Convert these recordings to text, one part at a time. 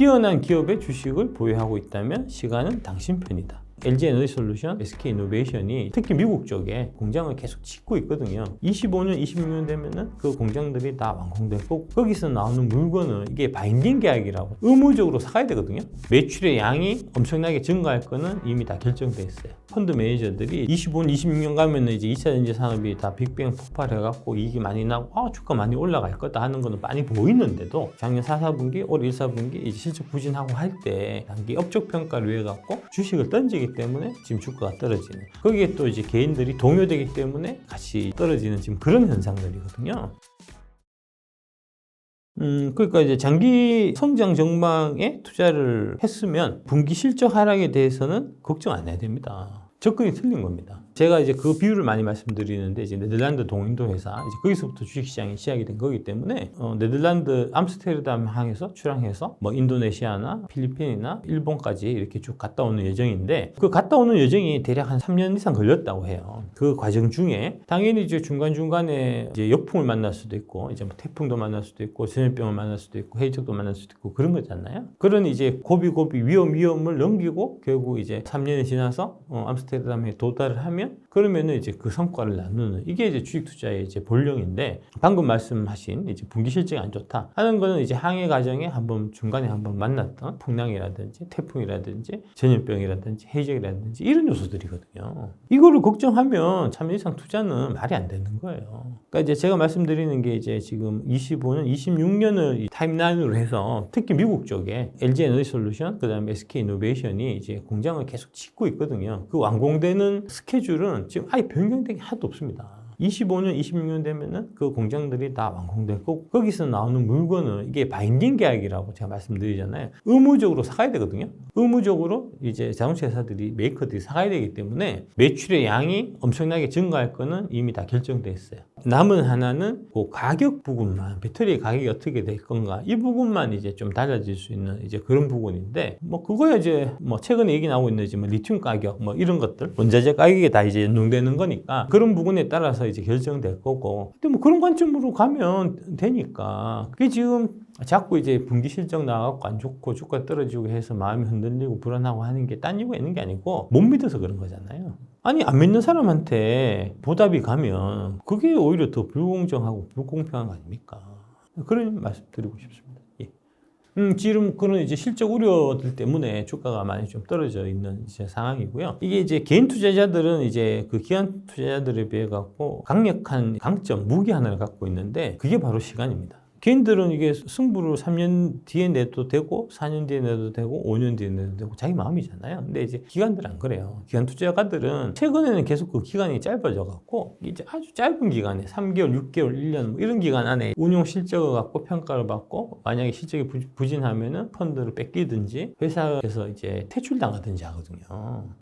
뛰어난 기업의 주식을 보유하고 있다면 시간은 당신 편이다. LG 에너지 솔루션, SK이노베이션이 특히 미국 쪽에 공장을 계속 짓고 있거든요. 25년, 26년 되면은 그 공장들이 다 완공될 거고 거기서 나오는 물건은 이게 바인딩 계약이라고 의무적으로 사가야 되거든요. 매출의 양이 엄청나게 증가할 거는 이미 다 결정돼 있어요. 펀드 매니저들이 25년, 26년 가면은 이제 2차 전지 산업이 다 빅뱅 폭발해갖고 이익이 많이 나고 아 주가 많이 올라갈 거다 하는 거는 많이 보이는데도 작년 4, 4분기, 올 1, 4분기 이제 실적 부진하고 할 때 단기 업적 평가를 위해 갖고 주식을 던지기 때문에 지금 주가가 떨어지는 거기에 또 이제 개인들이 동요되기 때문에 같이 떨어지는 지금 그런 현상들이거든요. 음, 그러니까 이제 장기 성장 전망에 투자를 했으면 분기 실적 하락에 대해서는 걱정 안 해야 됩니다. 접근이 틀린 겁니다. 제가 이제 그 비율을 많이 말씀드리는데 이제 네덜란드 동인도 회사 이제 거기서부터 주식 시장이 시작이 된 거기 때문에 어, 네덜란드 암스테르담 항에서 출항해서 뭐 인도네시아나 필리핀이나 일본까지 이렇게 쭉 갔다 오는 예정인데 그 갔다 오는 예정이 대략 한 3년 이상 걸렸다고 해요. 그 과정 중에 당연히 이제 중간 중간에 이제 역풍을 만날 수도 있고 이제 뭐 태풍도 만날 수도 있고 전염병을 만날 수도 있고 해적도 만날 수도 있고 그런 거잖아요. 그런 이제 고비 고비 위험 위험을 넘기고 결국 이제 3년이 지나서 어, 암스테르담에 도달을 하면 그러면은 이제 그 성과를 나누는 이게 이제 주식 투자의 이제 본령인데 방금 말씀하신 이제 분기 실적이 안 좋다 하는 거는 이제 항해 과정에 한번 중간에 한번 만났던 풍랑이라든지 태풍이라든지 전염병이라든지 해적이라든지 이런 요소들이거든요. 이거를 걱정하면 3년 이상 투자는 말이 안 되는 거예요. 그러니까 이제 제가 말씀드리는 게 이제 지금 25년, 26년을 타임라인으로 해서 특히 미국 쪽에 LG 에너지 솔루션, 그다음에 SK이노베이션이 이제 공장을 계속 짓고 있거든요. 그 완공되는 스케줄 은 지금 아예 변경된 게 하나도 없습니다. 25년, 26년 되면은 그 공장들이 다 완공될 거고 거기서 나오는 물건은 이게 바인딩 계약이라고 제가 말씀드리잖아요. 의무적으로 사가야 되거든요. 의무적으로 이제 자동차 회사들이 메이커들이 사가야 되기 때문에 매출의 양이 엄청나게 증가할 거는 이미 다 결정돼 있어요. 남은 하나는 그 가격 부분만 배터리 가격이 어떻게 될 건가 이 부분만 이제 좀 달라질 수 있는 이제 그런 부분인데 뭐 그거야 이제 뭐 최근에 얘기 나오고 있는 지금 리튬 가격 뭐 이런 것들 원자재 가격에 다 이제 연동되는 거니까 그런 부분에 따라서 이제 결정될 거고 근데 뭐 그런 관점으로 가면 되니까 그게 지금 자꾸 이제 분기 실적 나와갖고 안 좋고 주가 떨어지고 해서 마음이 흔들리고 불안하고 하는 게 딴 이유가 있는 게 아니고 못 믿어서 그런 거잖아요. 아니 안 믿는 사람한테 보답이 가면 그게 오히려 더 불공정하고 불공평한 거 아닙니까? 그런 말씀 드리고 싶습니다. 예. 음, 지금 그런 이제 실적 우려들 때문에 주가가 많이 좀 떨어져 있는 이제 상황이고요. 이게 이제 개인 투자자들은 이제 그 기관 투자자들에 비해 갖고 강력한 강점, 무기 하나를 갖고 있는데 그게 바로 시간입니다. 개인들은 이게 승부를 3년 뒤에 내도 되고 4년 뒤에 내도 되고 5년 뒤에 내도 되고 자기 마음이잖아요. 근데 이제 기관들은 안 그래요. 기관 투자가들은 최근에는 계속 그 기간이 짧아져 갖고 이제 아주 짧은 기간에 3개월, 6개월, 1년 뭐 이런 기간 안에 운용 실적을 갖고 평가를 받고 만약에 실적이 부- 부진하면은 펀드를 뺏기든지 회사에서 이제 퇴출당하든지 하거든요.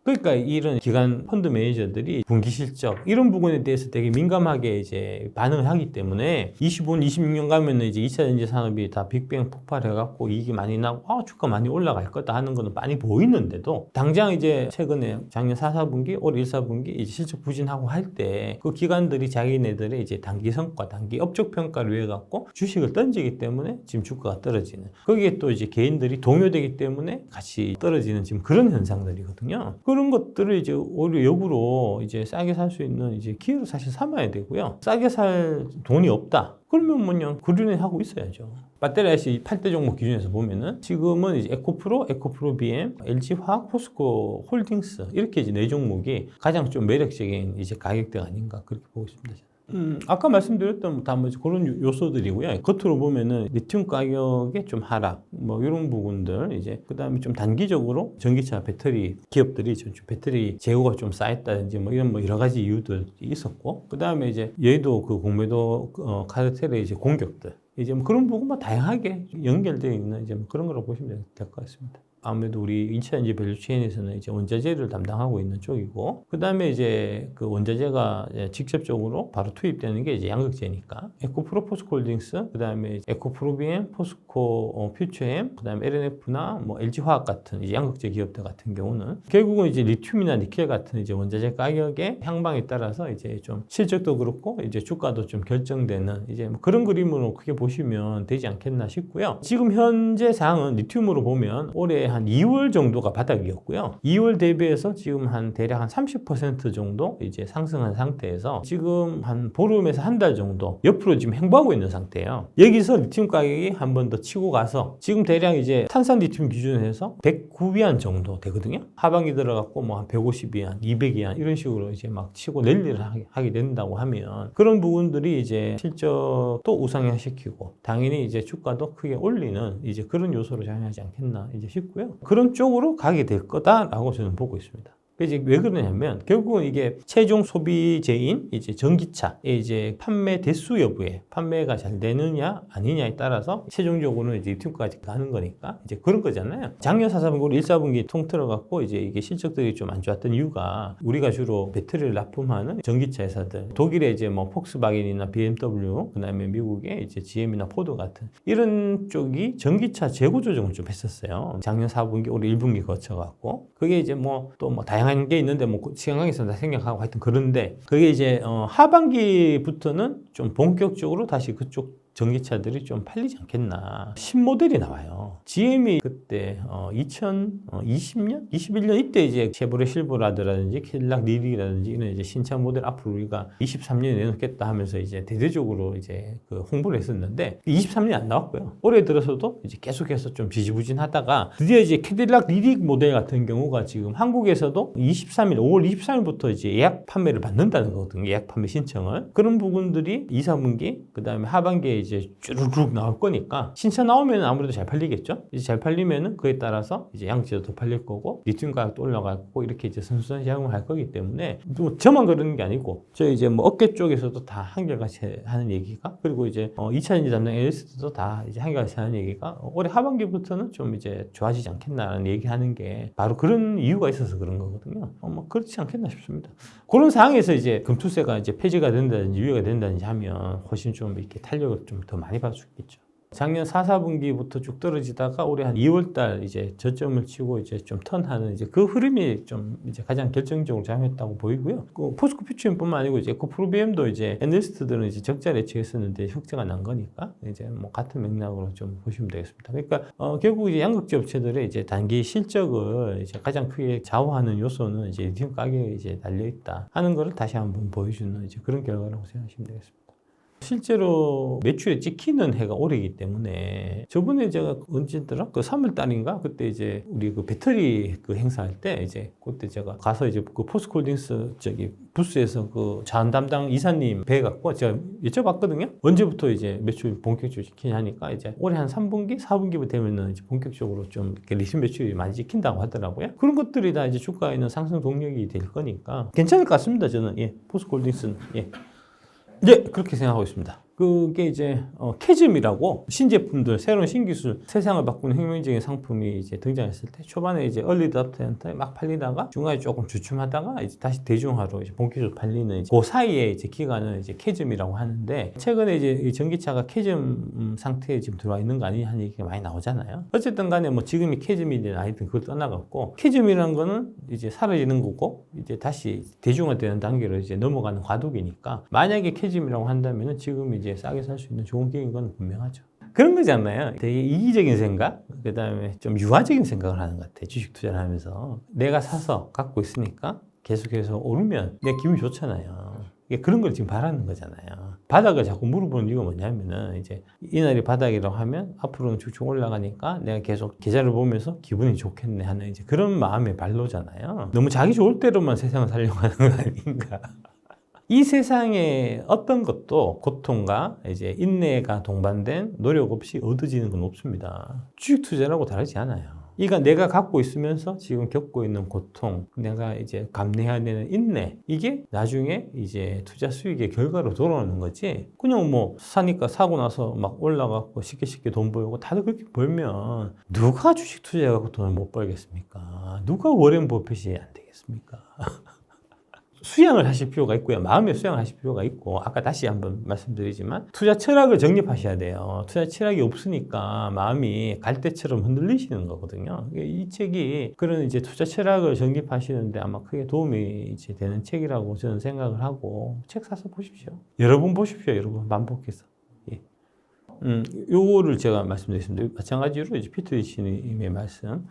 그러니까 이런 기관 펀드 매니저들이 분기 실적 이런 부분에 대해서 되게 민감하게 이제 반응을 하기 때문에 25년, 26년 가면은 이제 2차 전지 산업이 다 빅뱅 폭발해갖고 이익이 많이 나고 아 주가 많이 올라갈 거다 하는 거는 많이 보이는데도 당장 이제 최근에 작년 4, 4분기, 올 1, 4분기 이제 실적 부진하고 할 때 그 기관들이 자기네들의 이제 단기 성과, 단기 업적 평가를 위해 갖고 주식을 던지기 때문에 지금 주가가 떨어지는 거기에 또 이제 개인들이 동요되기 때문에 같이 떨어지는 지금 그런 현상들이거든요. 그런 것들을 이제 오히려 역으로 이제 싸게 살 수 있는 이제 기회로 사실 삼아야 되고요. 싸게 살 돈이 없다. 그러면 뭐냐 그린에 하고 있어야죠. 배터리 IC 8대 종목 기준에서 보면은 지금은 이제 에코프로, 에코프로 BM, LG화학, 포스코 홀딩스 이렇게 이제 네 종목이 가장 좀 매력적인 이제 가격대가 아닌가 그렇게 보고 있습니다. 음, 아까 말씀드렸던 다 뭐 그런 요- 요소들이고요. 겉으로 보면은 리튬 가격의 좀 하락, 뭐 이런 부분들 이제 그 다음에 좀 단기적으로 전기차 배터리 기업들이 좀 배터리 재고가 좀 쌓였다든지 뭐 이런 뭐 여러 가지 이유들이 있었고 그 다음에 이제 여의도 그 공매도 어, 카르텔의 이제 공격들 이제 뭐 그런 부분만 다양하게 연결되어 있는 이제 뭐 그런 거라고 보시면 될 것 같습니다. 아무래도 우리 인체전지 밸류체인에서는 이제 원자재를 담당하고 있는 쪽이고 그 다음에 이제 그 원자재가 이제 직접적으로 바로 투입되는 게 이제 양극재니까 에코프로 포스코홀딩스 그 다음에 에코프로비엠 포스코 어, 퓨처엠 그 다음에 LNF나 뭐 LG화학 같은 이제 양극재 기업들 같은 경우는 결국은 이제 리튬이나 니켈 같은 이제 원자재 가격의 향방에 따라서 이제 좀 실적도 그렇고 이제 주가도 좀 결정되는 이제 뭐 그런 그림으로 크게 보시. 보시면 되지 않겠나 싶고요. 지금 현재 상황은 리튬으로 보면 올해 한 2월 정도가 바닥이었고요. 2월 대비해서 지금 한 대략 한 30% 정도 이제 상승한 상태에서 지금 한 보름에서 한 달 정도 옆으로 지금 행보하고 있는 상태예요. 여기서 리튬 가격이 한 번 더 치고 가서 지금 대략 이제 탄산 리튬 기준에서 109위안 정도 되거든요. 하반기 들어갔고 뭐 한 150위안, 200위안 이런 식으로 이제 막 치고 랠리를 하게, 된다고 하면 그런 부분들이 이제 실적도 우상향시키고 당연히 이제 주가도 크게 올리는 이제 그런 요소로 작용하지 않겠나 이제 싶고요. 그런 쪽으로 가게 될 거다라고 저는 보고 있습니다. 이제 왜 그러냐면 결국은 이게 최종 소비재인 이제 전기차의 이제 판매 대수 여부에 판매가 잘 되느냐 아니냐에 따라서 최종적으로는 이제 리튬까지 가는 거니까 이제 그런 거잖아요. 작년 4사분기, 1사분기 통틀어 갖고 이제 이게 실적들이 좀 안 좋았던 이유가 우리가 주로 배터리를 납품하는 전기차 회사들 독일의 이제 뭐 폭스바겐이나 BMW 그다음에 미국의 이제 GM이나 포드 같은 이런 쪽이 전기차 재고 조정을 좀 했었어요. 작년 4분기, 올해 1분기 거쳐 갖고 그게 이제 뭐 또뭐 다양한 게 있는데 뭐 시간관계에서 다 생각하고 하여튼 그런데 그게 이제 어 하반기부터는 좀 본격적으로 다시 그쪽 전기차들이 좀 팔리지 않겠나. 신모델이 나와요. GM이 그때 어 2020년, 21년 이때 이제 쉐보레 실버라드라든지 캐딜락 리릭이라든지 이런 이제 신차 모델 앞으로 우리가 23년에 내놓겠다 하면서 이제 대대적으로 이제 그 홍보를 했었는데 23년이 안 나왔고요. 올해 들어서도 이제 계속해서 좀 지지부진하다가 드디어 이제 캐딜락 리릭 모델 같은 경우가 지금 한국에서도 23일, 5월 23일부터 이제 예약 판매를 받는다는 거거든요. 예약 판매 신청을. 그런 부분들이 2, 3분기, 그 다음에 하반기에 이제 쭈르륵 나올 거니까 신차 나오면 아무래도 잘 팔리겠죠. 이제 잘 팔리면은 그에 따라서 이제 양지도 더 팔릴 거고 리튬 가격도 올라가고 이렇게 이제 선수단 작용을 할 거기 때문에 뭐 저만 그러는 게 아니고 저 이제 뭐 업계 쪽에서도 다 한결같이 하는 얘기가 그리고 이제 어 2차 전지 담당 에리스도 다 이제 한결같이 하는 얘기가 올해 하반기부터는 좀 이제 좋아지지 않겠나라는 얘기하는 게 바로 그런 이유가 있어서 그런 거거든요. 어, 뭐 그렇지 않겠나 싶습니다. 그런 상황에서 이제 금투세가 이제 폐지가 된다든지 유예가 된다든지 하면 훨씬 좀 이렇게 탄력을 좀더 많이 받을 수 있겠죠. 작년 4, 4분기부터 쭉 떨어지다가 올해 한 2월 달 이제 저점을 치고 이제 좀 턴하는 이제 그 흐름이 좀 이제 가장 결정적으로 작용했다고 보이고요. 그 포스코 퓨처뿐만 아니고 이제 에코프로비엠도 이제 애널리스트들은 이제 적자를 예측했었는데 흑자가 난 거니까 이제 뭐 같은 맥락으로 좀 보시면 되겠습니다. 그러니까 어 결국 이제 양극재 업체들의 이제 단기 실적을 이제 가장 크게 좌우하는 요소는 이제 리튬 가격에 이제 달려 있다 하는 거를 다시 한번 보여주는 이제 그런 결과라고 생각하시면 되겠습니다. 실제로 매출에 찍히는 해가 올해이기 때문에 저번에 제가 언제더라? 그 3월 달인가? 그때 이제 우리 그 배터리 그 행사할 때 이제 그때 제가 가서 이제 그 포스콜딩스 저기 부스에서 그 자원 담당 이사님 뵈갖고 제가 여쭤봤거든요. 언제부터 이제 매출 본격적으로 찍히냐 하니까 이제 올해 한 3분기, 4분기부터 되면은 이제 본격적으로 좀 이렇게 리신 매출이 많이 찍힌다고 하더라고요. 그런 것들이 다 이제 주가에 있는 상승 동력이 될 거니까 괜찮을 것 같습니다. 저는 예, 포스콜딩스는 예. 네, 그렇게 생각하고 있습니다. 그게 이제 어, 캐즘이라고 신제품들, 새로운 신기술, 세상을 바꾸는 혁명적인 상품이 이제 등장했을 때 초반에 이제 얼리 더프트한테 막 팔리다가 중간에 조금 주춤하다가 이제 다시 대중화로 이제 본격적으로 팔리는 이제 그 사이에 이제 기간을 이제 캐즘이라고 하는데 최근에 이제 이 전기차가 캐즘 음, 상태에 지금 들어와 있는 거 아니냐 하는 얘기가 많이 나오잖아요. 어쨌든 간에 뭐 지금이 캐즘이든 아니든 그걸 떠나갔고 캐즘이라는 거는 이제 사라지는 거고 이제 다시 대중화되는 단계로 이제 넘어가는 과도기니까 만약에 캐즘이라고 한다면은 지금 이제 싸게 살 수 있는 좋은 기회인 건 분명하죠. 그런 거잖아요. 되게 이기적인 생각, 그 다음에 좀 유화적인 생각을 하는 것 같아요. 주식 투자를 하면서. 내가 사서 갖고 있으니까 계속해서 오르면 내 기분이 좋잖아요. 그런 걸 지금 바라는 거잖아요. 바닥을 자꾸 물어보는 이유가 뭐냐면은 이제 이날이 바닥이라고 하면 앞으로는 쭉쭉 올라가니까 내가 계속 계좌를 보면서 기분이 좋겠네 하는 이제 그런 마음의 발로잖아요. 너무 자기 좋을 대로만 세상을 살려고 하는 거 아닌가. 이 세상에 어떤 것도 고통과 이제 인내가 동반된 노력 없이 얻어지는 건 없습니다. 주식 투자라고 다르지 않아요. 이가 내가 갖고 있으면서 지금 겪고 있는 고통, 내가 이제 감내해야 되는 인내, 이게 나중에 이제 투자 수익의 결과로 돌아오는 거지. 그냥 뭐 사니까 사고 나서 막 올라가고 쉽게 쉽게 돈 벌고 다들 그렇게 벌면 누가 주식 투자해갖고 돈을 못 벌겠습니까? 누가 워렌 버핏이 안 되겠습니까? 수양을 하실 필요가 있고요. 마음의 수양을 하실 필요가 있고, 아까 다시 한번 말씀드리지만, 투자 철학을 정립하셔야 돼요. 투자 철학이 없으니까 마음이 갈대처럼 흔들리시는 거거든요. 이 책이 그런 이제 투자 철학을 정립하시는데 아마 크게 도움이 이제 되는 책이라고 저는 생각을 하고, 책 사서 보십시오. 여러분 보십시오. 여러분, 반복해서. 예. 음, 요거를 제가 말씀드렸습니다. 마찬가지로 이제 피트리치님의 말씀.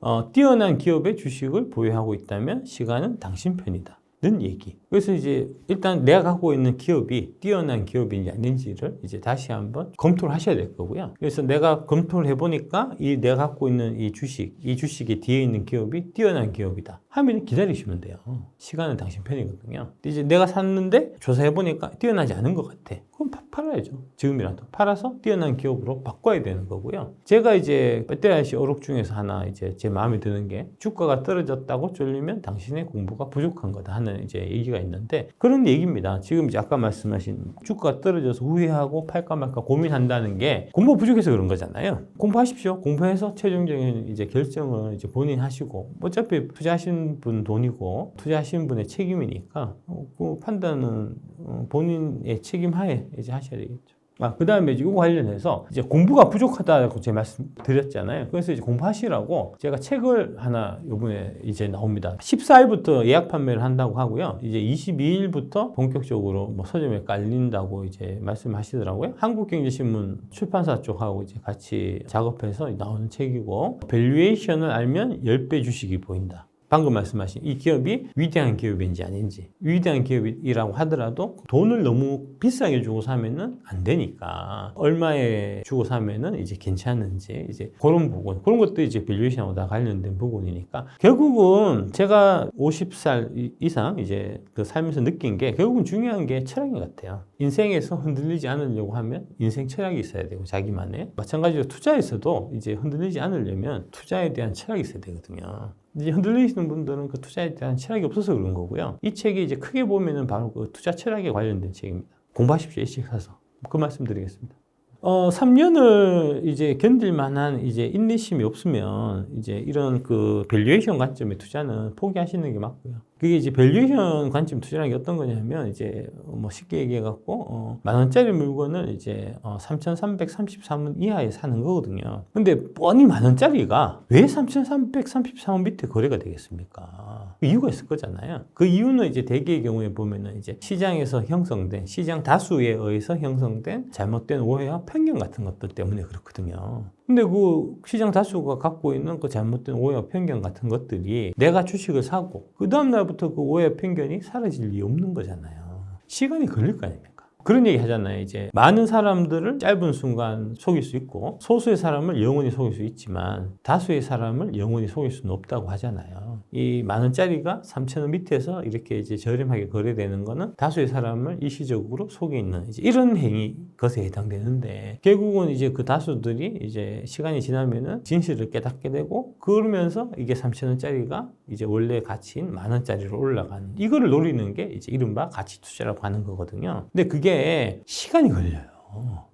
어, 뛰어난 기업의 주식을 보유하고 있다면 시간은 당신 편이다. 는 얘기. 그래서 이제 일단 내가 갖고 있는 기업이 뛰어난 기업인지 아닌지를 이제 다시 한번 검토를 하셔야 될 거고요. 그래서 내가 검토를 해보니까 이 내가 갖고 있는 이 주식, 이 주식의 뒤에 있는 기업이 뛰어난 기업이다. 하면 기다리시면 돼요. 시간은 당신 편이거든요. 이제 내가 샀는데 조사해보니까 뛰어나지 않은 것 같아. 그럼 파- 팔아야죠. 지금이라도. 팔아서 뛰어난 기업으로 바꿔야 되는 거고요. 제가 이제 빼떼아시 어록 중에서 하나 이제 제 마음에 드는 게 주가가 떨어졌다고 쫄리면 당신의 공부가 부족한 거다 하는 이제 얘기가 있는데 그런 얘기입니다. 지금 이제 아까 말씀하신 주가가 떨어져서 후회하고 팔까 말까 고민한다는 게 공부 부족해서 그런 거잖아요. 공부하십시오. 공부해서 최종적인 이제 결정을 이제 본인 하시고 어차피 투자하신 분 돈이고 투자하신 분의 책임이니까 어, 그 판단은 어, 본인의 책임하에 이제 하셔야 되겠죠. 아, 그 다음에 이거 관련해서 이제 공부가 부족하다고 제가 말씀드렸잖아요. 그래서 이제 공부하시라고 제가 책을 하나 요번에 이제 나옵니다. 14일부터 예약 판매를 한다고 하고요. 이제 22일부터 본격적으로 뭐 서점에 깔린다고 이제 말씀하시더라고요. 한국경제신문 출판사 쪽하고 이제 같이 작업해서 나오는 책이고, 밸류에이션을 알면 10배 주식이 보인다. 방금 말씀하신 이 기업이 위대한 기업인지 아닌지 위대한 기업이라고 하더라도 돈을 너무 비싸게 주고 사면은 안 되니까 얼마에 주고 사면은 이제 괜찮은지 이제 그런 부분 그런 것도 이제 밸류에이션하고 관련된 부분이니까 결국은 제가 50살 이- 이상 이제 그 살면서 느낀 게 결국은 중요한 게 철학인 것 같아요. 인생에서 흔들리지 않으려고 하면 인생 철학이 있어야 되고 자기만의. 마찬가지로 투자에서도 이제 흔들리지 않으려면 투자에 대한 철학이 있어야 되거든요 이제 흔들리시는 분들은 그 투자에 대한 철학이 없어서 그런 거고요. 이 책이 이제 크게 보면은 바로 그 투자 철학에 관련된 책입니다. 공부하십시오. 이 책 사서. 그 말씀 드리겠습니다. 어, 3년을 이제 견딜 만한 이제 인내심이 없으면 이제 이런 그 밸류에이션 관점의 투자는 포기하시는 게 맞고요. 그게 이제 밸류에이션 관점 투자라는 게 어떤 거냐면 이제 뭐 쉽게 얘기해 갖고 어, 만 원짜리 물건을 이제 어, 3,333원 이하에 사는 거거든요. 근데 뻔히 만 원짜리가 왜 3,333원 밑에 거래가 되겠습니까? 그 이유가 있을 거잖아요. 그 이유는 이제 대개의 경우에 보면은 이제 시장에서 형성된 시장 다수에 의해서 형성된 잘못된 오해와 편견 같은 것들 때문에 그렇거든요. 근데 그 시장 다수가 갖고 있는 그 잘못된 오해와 편견 같은 것들이 내가 주식을 사고 그 다음 날부터 그 오해와 편견이 사라질 리 없는 거잖아요. 시간이 걸릴 거 아닙니까? 그런 얘기 하잖아요. 이제 많은 사람들을 짧은 순간 속일 수 있고 소수의 사람을 영원히 속일 수 있지만 다수의 사람을 영원히 속일 수는 없다고 하잖아요. 이 만 원짜리가 3천 원 밑에서 이렇게 이제 저렴하게 거래되는 거는 다수의 사람을 일시적으로 속이는 이제 이런 행위 것에 해당되는데 결국은 이제 그 다수들이 이제 시간이 지나면은 진실을 깨닫게 되고 그러면서 이게 3천 원짜리가 이제 원래 가치인 만 원짜리로 올라가는 이거를 노리는 게 이제 이른바 가치 투자라고 하는 거거든요. 근데 그게 시간이 걸려요.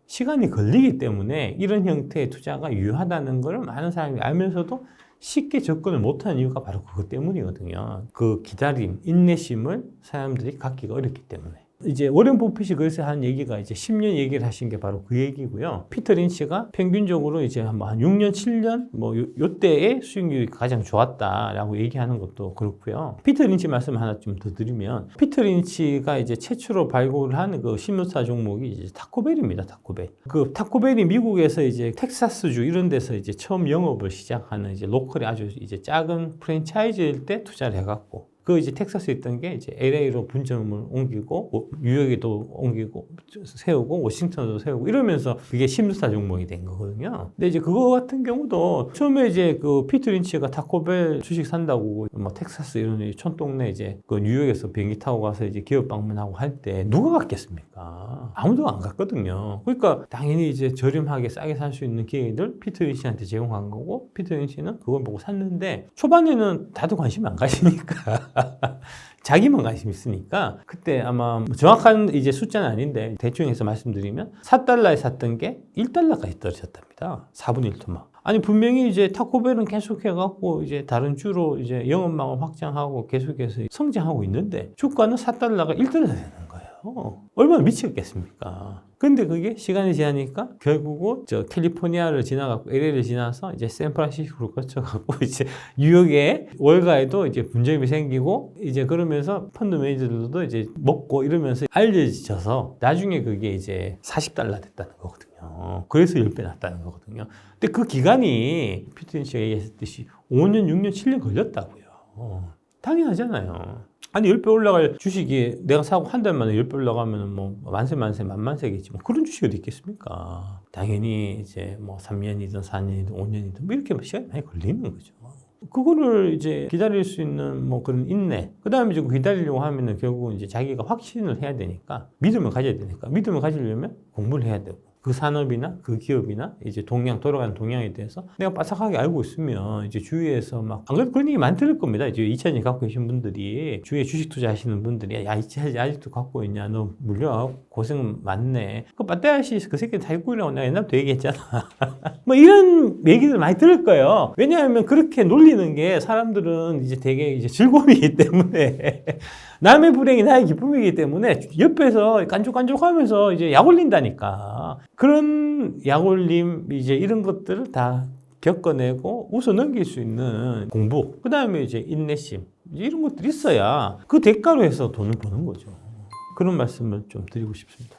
시간이 걸리기 때문에 이런 형태의 투자가 유효하다는 걸 많은 사람이 알면서도 쉽게 접근을 못하는 이유가 바로 그것 때문이거든요. 그 기다림, 인내심을 사람들이 갖기가 어렵기 때문에. 이제 워렌 버핏이 그래서 한 얘기가 이제 10년 얘기를 하신 게 바로 그 얘기고요. 피터 린치가 평균적으로 이제 한 6년, 7년 뭐 요, 요때의 수익률이 가장 좋았다라고 얘기하는 것도 그렇고요. 피터 린치 말씀 하나 좀 더 드리면 피터 린치가 이제 최초로 발굴한 그 신문사 종목이 이제 타코벨입니다. 타코벨. 그 타코벨이 미국에서 이제 텍사스주 이런 데서 이제 처음 영업을 시작하는 이제 로컬이 아주 이제 작은 프랜차이즈일 때 투자를 해갖고 그 이제 텍사스에 있던 게 이제 LA로 분점을 옮기고 뭐 뉴욕에도 옮기고 세우고 워싱턴도 세우고 이러면서 그게 신문사 종목이 된 거거든요. 근데 이제 그거 같은 경우도 처음에 이제 그 피트 린치가 타코벨 주식 산다고 뭐 텍사스 이런 이 촌동네 이제 그 뉴욕에서 비행기 타고 가서 이제 기업 방문하고 할 때 누가 갔겠습니까? 아무도 안 갔거든요. 그러니까 당연히 이제 저렴하게 싸게 살 수 있는 기회들 피트 린치한테 제공한 거고 피트 린치는 그걸 보고 샀는데 초반에는 다들 관심 안 가시니까 자기만 관심 있으니까 그때 아마 뭐 정확한 이제 숫자는 아닌데 대충 해서 말씀드리면 4달러에 샀던 게 1달러까지 떨어졌답니다. 4분의 1 토막. 아니 분명히 이제 타코벨은 계속해 갖고 이제 다른 주로 이제 영업망을 확장하고 계속해서 성장하고 있는데 주가는 4달러가 1달러 되는 거예요. 거죠. 얼마나 미치겠습니까? 근데 그게 시간이 지나니까 결국은 저 캘리포니아를 지나가고 LA를 지나서 이제 샌프란시스코를 거쳐가고 이제 뉴욕에 월가에도 이제 분점이 생기고 이제 그러면서 펀드 매니저들도 이제 먹고 이러면서 알려져서 나중에 그게 이제 40달러 됐다는 거거든요. 그래서 10배 났다는 거거든요. 근데 그 기간이 피트린 씨가 얘기했듯이 5년, 6년, 7년 걸렸다고요. 당연하잖아요. 아니 10배 올라갈 주식이 내가 사고 한 달 만에 10배 올라가면 뭐 만세 만세 만만세겠지 뭐 그런 주식이 어디 있겠습니까? 당연히 이제 뭐 3년이든 4년이든 5년이든 뭐 이렇게 시간이 많이 걸리는 거죠. 그거를 이제 기다릴 수 있는 뭐 그런 인내. 그 다음에 이제 기다리려고 하면은 결국은 이제 자기가 확신을 해야 되니까 믿음을 가져야 되니까 믿음을 가지려면 공부를 해야 되고 그 산업이나 그 기업이나 이제 동향 돌아가는 동향에 대해서 내가 바삭하게 알고 있으면 이제 주위에서 막 안 그래도 그런 얘기 많이 들을 겁니다. 이제 2천이 갖고 계신 분들이 주위에 주식 투자하시는 분들이 야 이천이 아직도 갖고 있냐 너 물려 고생 많네. 그 빠떼아시 그 새끼 다 입고 이라고 내가 옛날부터 얘기했잖아. 뭐 이런 얘기들 많이 들을 거예요. 왜냐하면 그렇게 놀리는 게 사람들은 이제 되게 이제 즐거움이기 때문에 남의 불행이 나의 기쁨이기 때문에 옆에서 깐족깐족하면서 이제 약 올린다니까. 그런 약 올림 이제 이런 것들을 다 겪어내고 웃어 넘길 수 있는 공부, 그 다음에 이제 인내심 이제 이런 것들이 있어야 그 대가로 해서 돈을 버는 거죠. 그런 말씀을 좀 드리고 싶습니다.